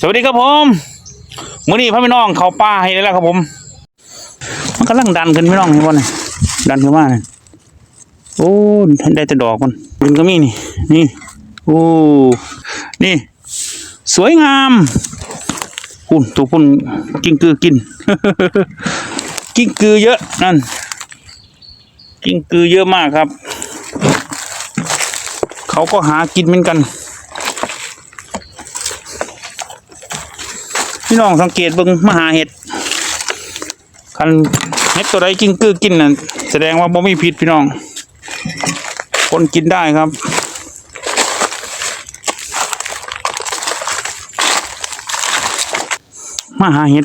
สวัสดีครับผมมื้อนี้พ่อพี่น้องเขาป้าให้แล้วครับผม มันกำลังดันขึ้นพี่น้องเห็นบ่เนี่ยดันขึ้นมาเนี่ยโอ้ได้แต่ดอกมันมันก็มีนี่ นี่โอ้นี่ สวยงามคุณตัวพุ่นกิ้งกือกิน กิ้งกือเยอะนั่นกิ้งกือเยอะมากครับ เขาก็หากินเหมือนกัน พี่น้องสังเกตเบิ่งมหาเห็ดคันเห็ดตัวใดกิ้งกือกินน่ะแสดงว่าบ่มีพิษพี่น้อง คนกินได้ครับมาหาเห็ด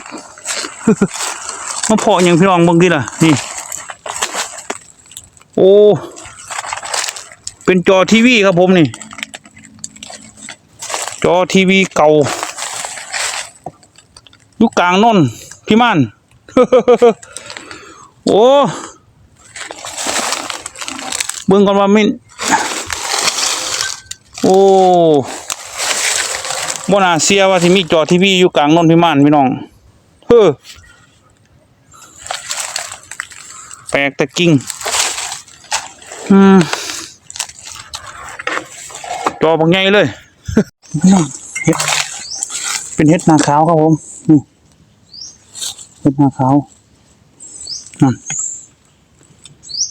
มาเพาะอย่างพี่น้องเบิ่งดิล่ะ นี่ โอ้ เป็นจอทีวีครับผมนี่ จอทีวีเก่า ยู่กลางนนพี่ม่านโอ้เบิ่งก่อนว่ามินโอ้บน่าเสียว่าสิมีจอทีวีอยู่กลางนนพี่ม่านพี่น้องเฮ้อแปลกแต่กิ่งอืมจอบางใหญ่เลยเฮ็ดเป็นเฮ็ดนาขาวครับผมนี่ เฮ็ดหน้าขาวนั่น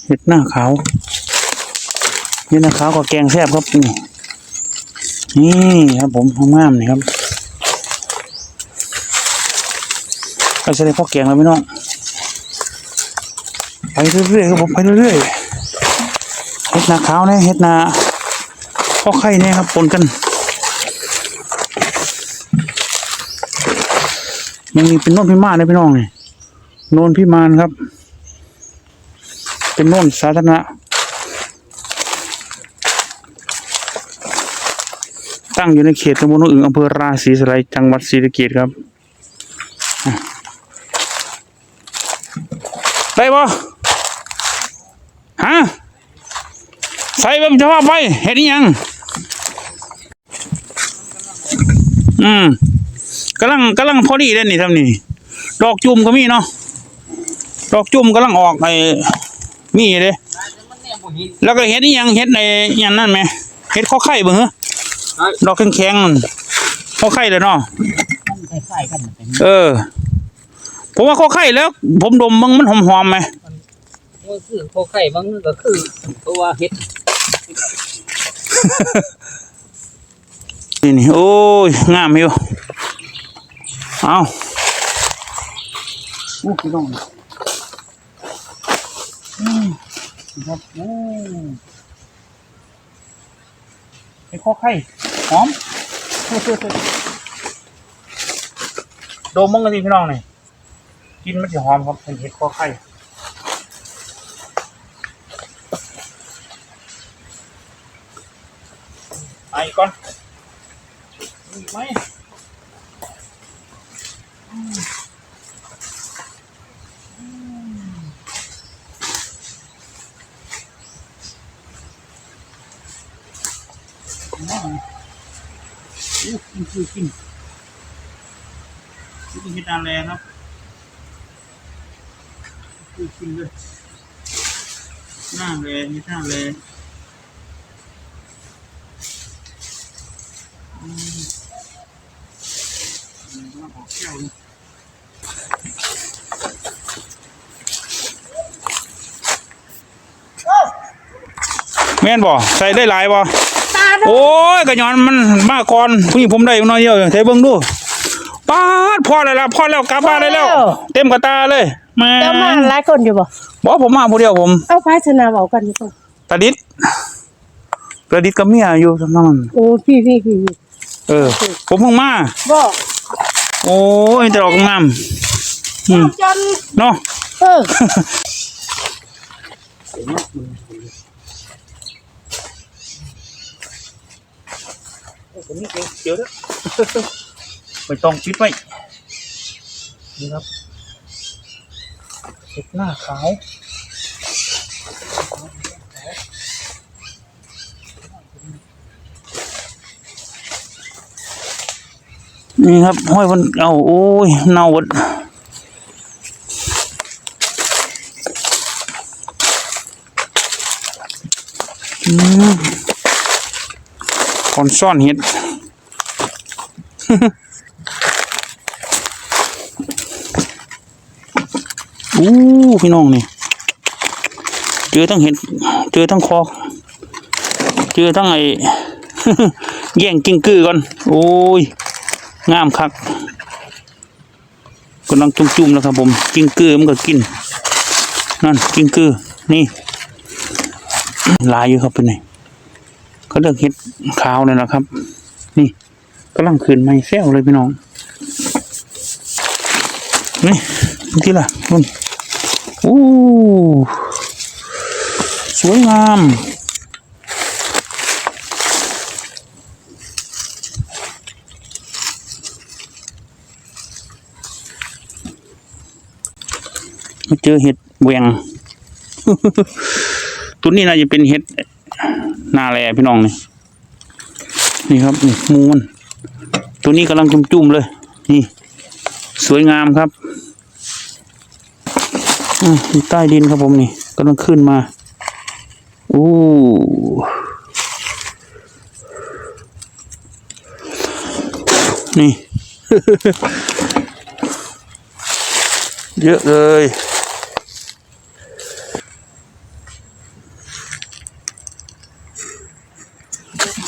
เฮ็ดหน้าขาวเฮ็ดหน้าขาวกับแกงแซ่บครับนี่นี่ครับผมงามนี่ครับก็จะได้พอแกงแล้วพี่น้องไปเรื่อยๆครับผมไปเรื่อยๆเฮ็ดนาขาวเนี่ยเฮ็ดนาพ่อไข่เนี่ยครับปนกัน ยังมีเป็นโน่นพิมานนะพี่น้องนี่โน่นพิมานครับ เป็นโน่นสาธารณะตั้งอยู่ในเขตตำบลโนนอึ่งอำเภอราศีสไลจังหวัดศรีสะเกษครับ ได้ปะฮะ ใส่แบบจะว่าไป เห็นยัง อืม กำลังกำลังพอดีเล่นนี่ทำนี่ดอกจุ่มก็มีเนาะดอกจุ่มกำลังออกไอ้มีเลยแล้วก็เห็ดนี่ยังเห็ดในอย่างนั้นไหมเห็ดข้อไข่เบิ่งเหรอดอกแข็งๆนั่นข้อไข่เลยเนาะคล้ายๆกันเป็นเออ ผมว่าข้อไข่แล้ว ผมดมมึงมันหอมๆไหมก็คือโคไข่บางนึงก็คือตัวเห็ดนี่นี่โอ้ยงามอยู่ เอาโอ้พี่น้องอืมครับโอ้ไอ้ข้อไข่หอมโดมมึงกันดิพี่น้องนี่กินมันจะหอมครับเป็นเห็ดข้อไข่ไปก่อนมีไหม อืมอืมอู้กินคือกินกินเห็ดนาแรงครับคือกินเลยหน้าแรงนี่หน้าแรงอืม แก้วนี่แม่นบ่ใส่ได้หลายบ่โอ้ยกระยอนมันมาก่อนผู้หญิงผมได้น้อยเดียวใส่เบิ่งดูป้าดพอแล้วล่ะพอแล้วกลับบ้านได้แล้วพอแล้วเต็มกระตาเลยแม่เจ้ามาหลายคนอยู่บ่บอกผมมาผู้เดียวผม เอาพายชนะเบากันดีกว่าตาดิดตาดิดกับเมียอยู่ทั้งนั้นโอ้พี่พี่พี่พี่เออ ผมเพิ่งมาบ่ โอ้ยแต่ดอกงามอืมจนเนาะเออผมนี่เดี๋ยวเด้อไม่ต้องปิดไว้นี่ครับเห็ดหน้าขาว นี่ครับห้อยมันเอาโอ้ยเน่าหมดคอนซ่อนเห็ดอู้พี่น้องนี่ เจอทั้งเห็ด เจอทั้งคอ เจอทั้งไอ้ แย่งกิ้งกือก่อน โอ้ย งามคักกำลังจุ่มๆแล้วครับผมกิ้งกือมันก็กินนั่นกิ้งกือนี่ลายอยู่ครับเป็นไงก็เลือกเห็ดขาวเลยนะครับ นี่กำลังขึ้นไม่แซวเลยพี่น้องนี่ที่ละนุ่นโอ้สวยงาม มาเจอเห็ดแหวงตัวนี้น่าจะเป็นเห็ดนาแลพี่น้องนี่นี่ครับนี่มูมันตัวนี้กำลังจุ่มๆเลย นี่ สวยงามครับอืมอยู่ใต้ดินครับผมนี่กำลังขึ้นมาโอ้นี่ เยอะเลย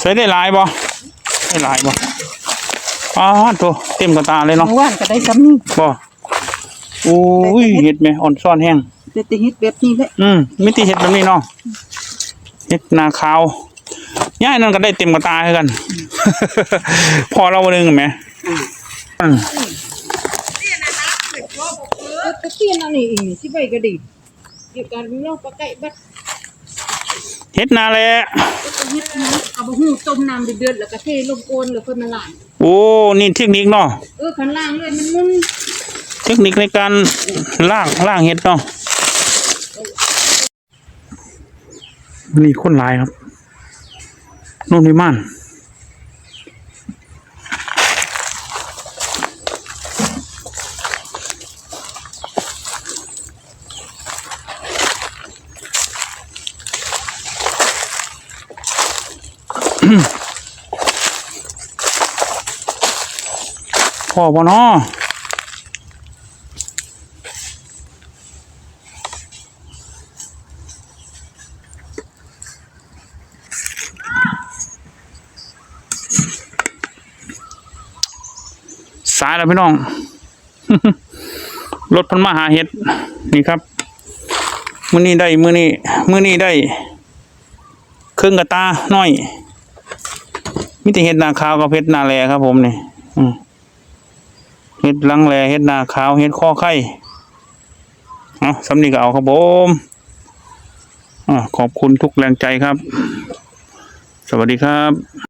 ใส่ได้หลายบ่ได้หลายบ่อ้าวโตเต็มกระตาเลยเนาะเมื่อวานก็ได้ซ้ำนี่บ่โอ้ยเห็ดไหมอ่อนซ่อนแห้งเด็ดเฮ็ดแบบนี้แหละอืมมิติเห็ดแบบนี้เนาะเห็ดนาขาวย่ายนั่นก็ได้เต็มกระตาคือกัน พอเราวันหนึงเห็นไหม อืมก็เตี้ยนอันนี้อีกที่ใบก็ดีเกี่ยวกันเนาะปลาไก่บัดเห็ดนาแหละก็เฮ็ดนะเอาบ่ฮู้ต้มน้ำเดือดๆแล้วก็เทลงโอนแล้วเพิ่นมาล้างโอ้ นี่เทคนิคเนาะ เออคันล้างเลยมันมุนเทคนิคในการล่างล่างเห็ดเนาะนี่คนหลายครับ นู่นนี่ม่าน พอบ่นาะสายแล้วพี่น้อง รถพันมาหาเห็ด นี่ครับ มือนี้ได้ มือนี้มือนี้ได้ เครื่องกระตาน้อย มิแต่เห็ดนาขาวกับเห็ดนาแลครับ ผมนี่เฮ็ดลังแลเฮ็ดนาขาวเฮ็ดข้อไข่เอาสำนีก็เอาครับผมอขอบคุณทุกแรงใจครับ สวัสดีครับ